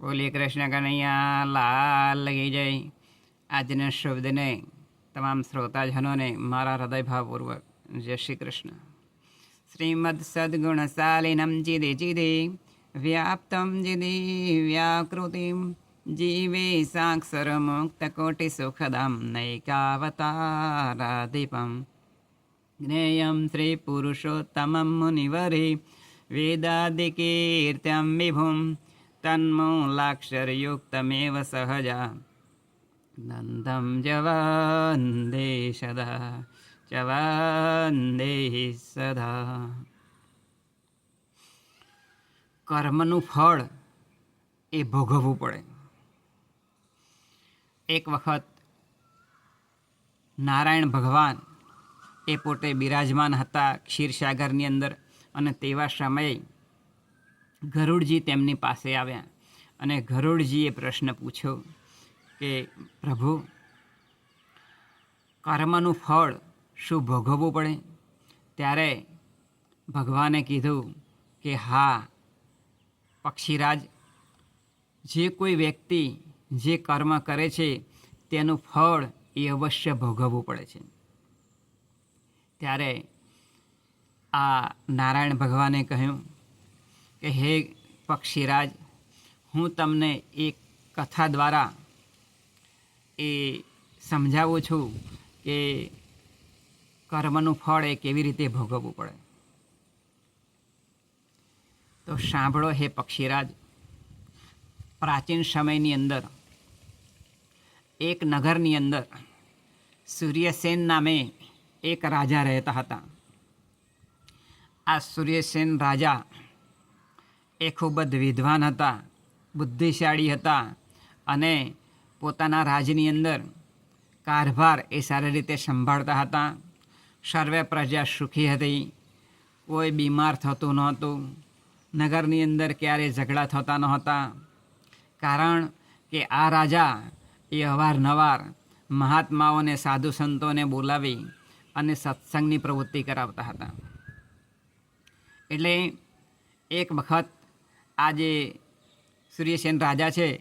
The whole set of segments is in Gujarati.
બોલીએ કૃષ્ણ કનૈયા, લાલ લગી જય. આજના શબ્દને તમામ શ્રોતાજનોને મારા હૃદયભાવપૂર્વક જય શ્રી કૃષ્ણ. શ્રીમદ સદગુણશાલિનમ જીદે જીદે, વ્યાપ્તમ જીદે વ્યાકૃતિમ, જીવે સાક્ષર મુક્ત કોટિ સુખદમ નૈકાવતારાધિપમ. જ્ઞેયમ શ્રી પુરુષોત્તમમ મુનિવરે વેદાદિકીર્ત્યમ વિભુમ તન્મૂલાક્ષરયુક્તમેવ સહજા નંદમ જવંદે સદા જવંદે સદા કર્મનું ફળ એ ભોગવવું પડે. એક વખત નારાયણ ભગવાન એ પોતે બિરાજમાન હતા ક્ષીરસાગરની અંદર અને તેવા સમયે ગરુડજી તેમની પાસે આવ્યા અને ગરુડજીએ પ્રશ્ન પૂછ્યો કે, પ્રભુ, કર્મનું ફળ શું ભોગવવું પડે? ત્યારે ભગવાને કીધું કે, હા, પક્ષીરાજ, જે કોઈ વ્યક્તિ જે કર્મ કરે છે, તેનું ફળ એ અવશ્ય ભોગવવું પડે છે. ત્યારે આ નારાયણ ભગવાને કહ્યું કે હે પક્ષીરાજ, હું તમને એક કથા દ્વારા એ સમજાવું છું કે કર્મનું ફળ એ કેવી રીતે ભોગવવું પડે. તો સાંભળો હે પક્ષીરાજ, પ્રાચીન સમયની અંદર, એક નગરની અંદર સૂર્યસેન નામે એક રાજા રહેતા હતા. આ સૂર્યસેન રાજા એ ખૂબ જ વિદ્વાન હતા, બુદ્ધિશાળી હતા અને પોતાના રાજની અંદર કારભાર એ સારી રીતે સંભાળતા હતા. સર્વે પ્રજા સુખી હતી, કોઈ બીમાર થતું નહોતું, નગરની અંદર ક્યારેય ઝઘડા થતા નહોતા. કારણ કે આ રાજા એ અવારનવાર મહાત્માઓને, સાધુ સંતોને બોલાવી અને સત્સંગની પ્રવૃત્તિ કરાવતા હતા. એટલે એક વખત આ જે સૂર્યસેન રાજા છે,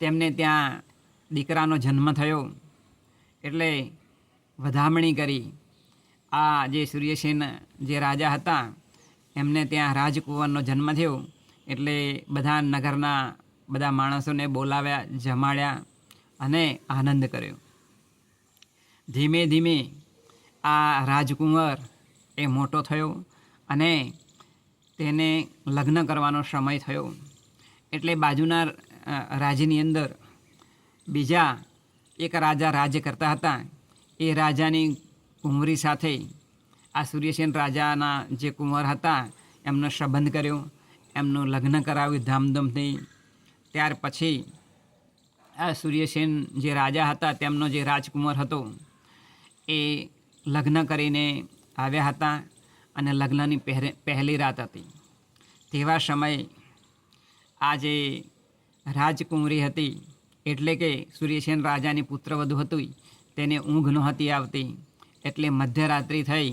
તેમને ત્યાં દીકરાનો જન્મ થયો. એટલે વધામણી કરી. આ જે સૂર્યસેન જે રાજા હતા, એમને ત્યાં રાજકુંવરનો જન્મ થયો. એટલે બધા નગરના બધા માણસોને બોલાવ્યા, જમાડ્યા અને આનંદ કર્યો. ધીમે ધીમે આ રાજકુંવર એ મોટો થયો અને તેને લગ્ન કરવાનો સમય થયો. એટલે બાજુના રાજ્યની અંદર બીજા એક રાજા રાજ્ય કરતા હતા. એ રાજાની કુંવરી સાથે આ સૂર્યસેન રાજાના જે કુંવર હતા, એમનો સંબંધ કર્યો. એમનું લગ્ન કરાવ્યું ધામધૂમથી. ત્યાર પછી આ સૂર્યસેન જે રાજા હતા, તેમનો જે રાજકુંવર હતો, એ લગ્ન કરીને આવ્યા હતા. અને લગ્નની પહેરે, પહેલી રાત હતી. તેવા સમયે આ જે રાજકુંવરી હતી એટલે કે સૂર્યસેન રાજાની પુત્રવધુ હતી. તેને ઊંઘ નહોતી આવતી એટલે મધ્યરાત્રિ થઈ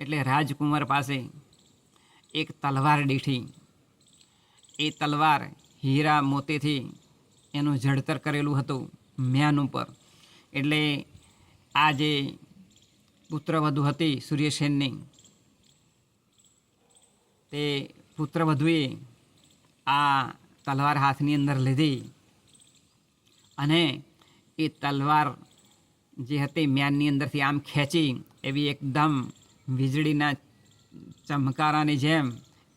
એટલે રાજકુમાર પાસે એક તલવાર દીઠી. એ તલવાર હીરા મોતીથી એનું જડતર કરેલું હતું મ્યાન ઉપર. એટલે આ જે પુત્રવધુ હતી સૂર્યસેનની. તે પુત્રવધુએ આ તલવાર હાથની અંદર લીધી અને એ તલવાર જે હતી મ્યાનની અંદરથી આમ ખેંચી એવી એકદમ વીજળીના ચમકારાની જેમ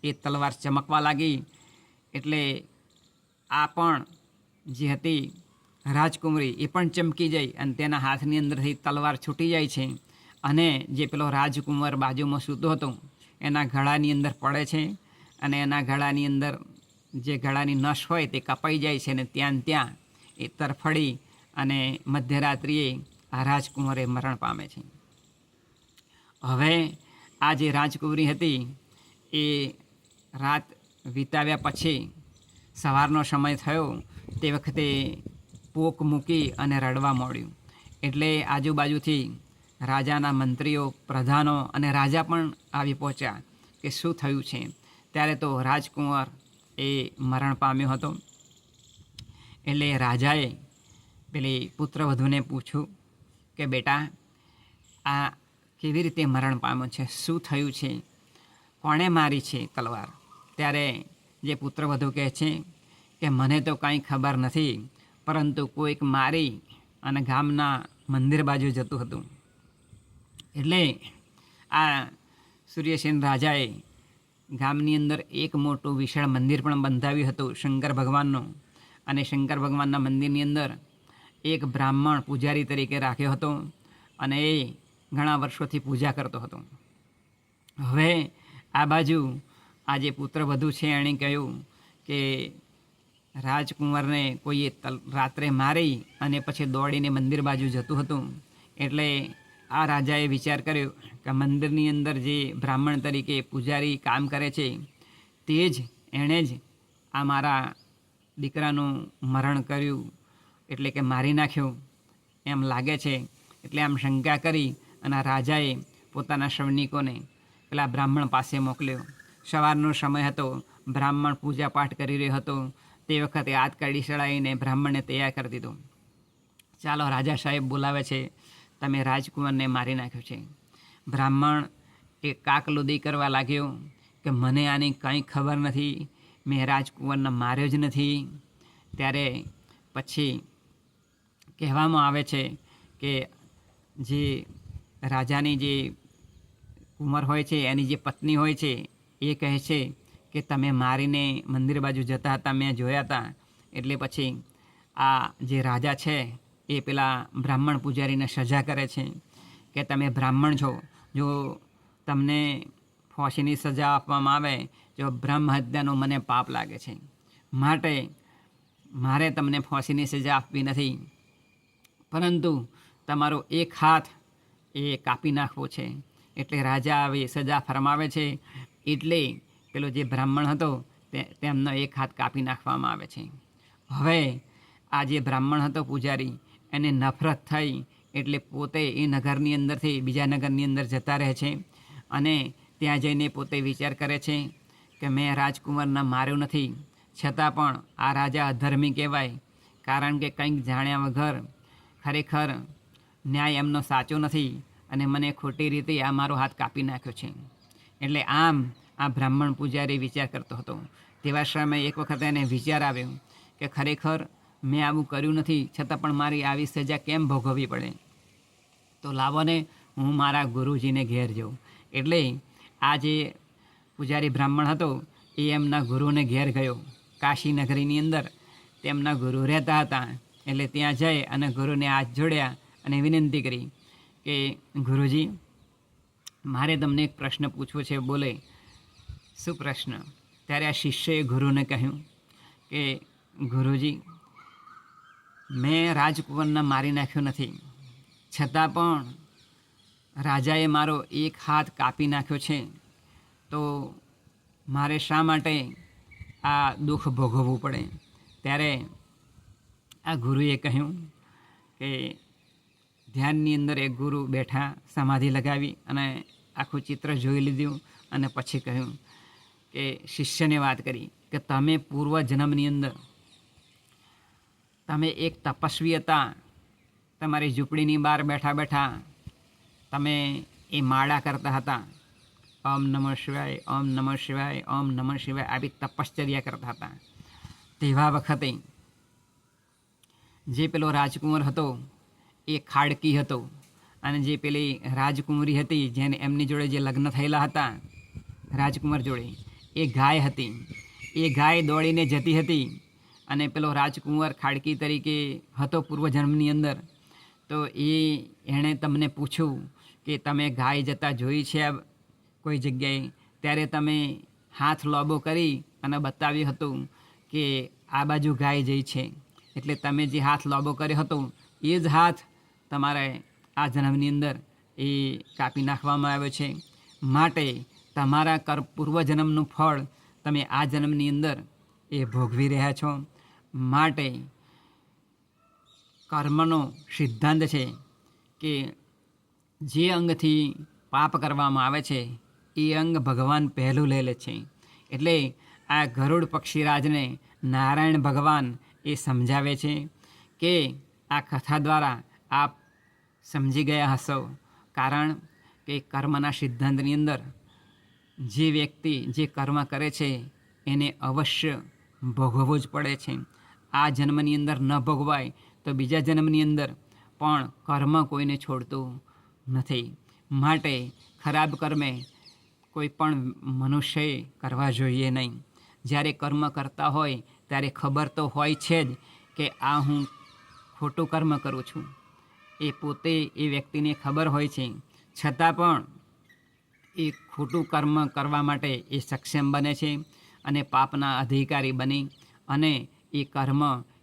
એ તલવાર ચમકવા લાગી. એટલે આ પણ જે હતી રાજકુમારી એ પણ ચમકી જાય અને તેના હાથની અંદરથી તલવાર છૂટી જાય છે. અને જે પેલો રાજકુંવર બાજુમાં સૂતો હતો, એના ગળાની અંદર પડે છે અને એના ગળાની અંદર જે ગળાની નસ હોય તે કપાઈ જાય છે અને ત્યાં ત્યાં એ તરફડી અને મધ્યરાત્રિએ આ રાજકુંવરે મરણ પામે છે. હવે આ જે રાજકુંવરી હતી એ રાત વિતાવ્યા પછી સવારનો સમય થયો, તે વખતે પોક મૂકી અને રડવા મળ્યું એટલે આજુબાજુથી રાજાના મંત્રીઓ, પ્રધાનો અને રાજા પણ આવી પહોંચ્યા કે શું થયું છે. ત્યારે તો રાજકુંવર એ મરણ પામ્યો હતો. એટલે રાજાએ પેલી પુત્રવધુને પૂછ્યું કે, બેટા, આ કેવી રીતે મરણ પામ્યો છે? શું થયું છે? કોણે મારી છે તલવાર? ત્યારે જે પુત્રવધુ કહે છે કે, મને તો કાંઈ ખબર નથી, પરંતુ કોઈક મારી અને ગામના મંદિર બાજુ જતું હતું. એટલે આ સૂર્યસેન રાજાએ ગામની અંદર એક મોટું વિશાળ મંદિર પણ બંધાવ્યું હતું શંકર ભગવાનનું. અને શંકર ભગવાનના મંદિરની અંદર એક બ્રાહ્મણ પૂજારી તરીકે રાખ્યો હતો અને એ ઘણા વર્ષોથી પૂજા કરતો હતો. હવે આ બાજુ આ જે પુત્રવધુ છે એણે કહ્યું કે રાજકુંવરને કોઈએ રાત્રે મારી અને પછી દોડીને મંદિર બાજુ જતું હતું. એટલે આ રાજાએ વિચાર કર્યો કે મંદિરની અંદર જે બ્રાહ્મણ તરીકે પૂજારી કામ કરે છે, તે જ એણે જ આ મારા દીકરાનું મરણ કર્યું. એટલે કે મારી નાખ્યું. એમ લાગે છે. એટલે આમ શંકા કરી અને રાજાએ પોતાના સૈનિકોને પેલા બ્રાહ્મણ પાસે મોકલ્યો. સવારનો સમય હતો. બ્રાહ્મણ પૂજા પાઠ કરી રહ્યો હતો. તે વખતે હાથ કાઢી ચડાવીને બ્રાહ્મણને તૈયાર કરી દીધો. ચાલો રાજા સાહેબ બોલાવે છે. તમે રાજકુમારને મારી નાખ્યો છે. બ્રાહ્મણ એ કાકલુદી કરવા લાગ્યો કે મને આની કંઈ ખબર નથી, મેં રાજકુંવરને માર્યો જ નથી. ત્યારે પછી કહેવામાં આવે છે કે જે રાજાની જે કુંવર હોય છે, એની જે પત્ની હોય છે, એ કહે છે કે તમે મારીને મંદિર બાજુ જતા હતા, મેં જોયા હતા. એટલે પછી આ જે રાજા છે એ પેલા બ્રાહ્મણ પૂજારીને સજા કરે છે કે તમે બ્રાહ્મણ છો. જો તમને ફોસીની સજા આપવામાં આવે, જો બ્રહ્મ હત્યાનો મને પાપ લાગે છે. માટે મારે તમને ફોસીની સજા આપવી નથી. પરંતુ તમારો એક હાથ એ કાપી નાખવો છે. એટલે રાજા આવી સજા ફરમાવે છે. એટલે પેલો જે બ્રાહ્મણ હતો તેમનો એક હાથ કાપી નાખવામાં આવે છે. હવે આ જે બ્રાહ્મણ હતો પૂજારી એને નફરત થઈ એટલે પોતે એ નગરની અંદરથી બીજા નગરની અંદર જતા રહે છે અને ત્યાં જઈને પોતે વિચાર કરે છે કે મેં રાજકુમારને માર્યો નથી. છતાં પણ આ રાજા અધર્મી કહેવાય. કારણ કે કંઈક જાણ્યા વગર ખરેખર ન્યાય એમનો સાચો નથી અને મને ખોટી રીતે આ મારો હાથ કાપી નાખ્યો છે. એટલે આમ આ બ્રાહ્મણ પૂજારી વિચાર કરતો હતો. તેવા સમયે એક વખત એને વિચાર આવ્યો કે ખરેખર મેં આવું કર્યું નથી, છતાં પણ મારી આવી સજા કેમ ભોગવવી પડે? તો લાવોને હું મારા ગુરુજીને ઘેર જાઉં. એટલે આ જે પૂજારી બ્રાહ્મણ હતો, એ એમના ગુરુને ઘેર ગયો. કાશી નગરીની અંદર તેમના ગુરુ રહેતા હતા. એટલે ત્યાં જઈ અને ગુરુને હાથ જોડ્યા અને વિનંતી કરી કે, ગુરુજી, મારે તમને એક પ્રશ્ન પૂછવો છે, બોલે. શું પ્રશ્ન? ત્યારે આ શિષ્યએ ગુરુને કહ્યું કે, ગુરુજી મેં રાજકુંવરને મારી નાખ્યો નથી. છતાં પણ રાજાએ મારો એક હાથ કાપી નાખ્યો છે. તો મારે શા માટે આ દુઃખ ભોગવવું પડે? ત્યારે આ ગુરુએ કહ્યું કે ધ્યાનની અંદર એક ગુરુ બેઠા સમાધિ લગાવી અને આખું ચિત્ર જોઈ લીધું અને પછી કહ્યું કે શિષ્યને વાત કરી કે તમે પૂર્વ જન્મની અંદર તમે એક તપસ્વી હતા તમારી ઝૂંપડીની બહાર બેઠા બેઠા તમે એ માળા કરતા હતા. ઓમ નમઃ શિવાય, ઓમ નમઃ શિવાય, ઓમ નમઃ શિવાય આવી તપશ્ચર્યા કરતા હતા. તેવા વખતે જે પેલો રાજકુંવર હતો, એ ખાડકી હતો અને જે પેલી રાજકુંવરી હતી, જેને એમની જોડે જે લગ્ન થયેલા હતા રાજકુમાર જોડે, એ ગાય હતી. એ ગાય દોડીને જતી હતી અને પેલો રાજકુંવર ખાડકી તરીકે હતો પૂર્વજન્મની અંદર, તો એ એણે તમને પૂછ્યું કે તમે ગાય જતા જોઈ છે કોઈ જગ્યાએ? ત્યારે તમે હાથ લોબો કરી અને બતાવ્યું હતું કે આ બાજુ ગાય જઈ છે. એટલે તમે જે હાથ લોબો કર્યો હતો, એ જ હાથ તમારે આ જન્મની અંદર એ કાપી નાખવામાં આવ્યો છે. માટે તમારા કર, પૂર્વજન્મનું ફળ તમે આ જન્મની અંદર એ ભોગવી રહ્યા છો. માટે કર્મનો સિદ્ધાંત છે કે જે અંગથી પાપ કરવામાં આવે છે, એ અંગ ભગવાન પહેલું લઈ લે છે. એટલે આ ગરુડ પક્ષીરાજને નારાયણ ભગવાન એ સમજાવે છે કે આ કથા દ્વારા આપ સમજી ગયા હશો. કારણ કે કર્મના સિદ્ધાંતની અંદર જે વ્યક્તિ જે કર્મ કરે છે, એને અવશ્ય ભોગવવું જ પડે છે. આ જન્મની અંદર ન ભોગવાય તો બીજા જન્મની અંદર પણ કર્મ કોઈને છોડતું નથી. માટે ખરાબ કર્મે કોઈ પણ મનુષ્યએ કરવા જોઈએ નહીં. જ્યારે કર્મ કરતા હોય ત્યારે ખબર તો હોય છે જ કે આ હું ખોટું કર્મ કરું છું. એ પોતે એ વ્યક્તિને ખબર હોય છે. છતાં પણ એ ખોટું કર્મ કરવા માટે એ સક્ષમ બને છે અને પાપના અધિકારી બની અને એ કર્મ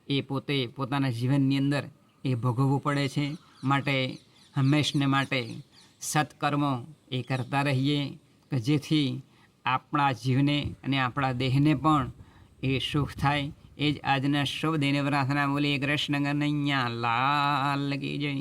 એ પોતે પોતાના જીવનની અંદર એ ભોગવવું પડે છે. માટે હંમેશને માટે સત્કર્મો એ કરતા રહીએ કે જેથી આપણા જીવને અને આપણા દેહને પણ એ સુખ થાય. એ જ આજના શુભ દેને પ્રાર્થના બોલીએ કૃષ્ણ કનૈયા, લાલ કી જય.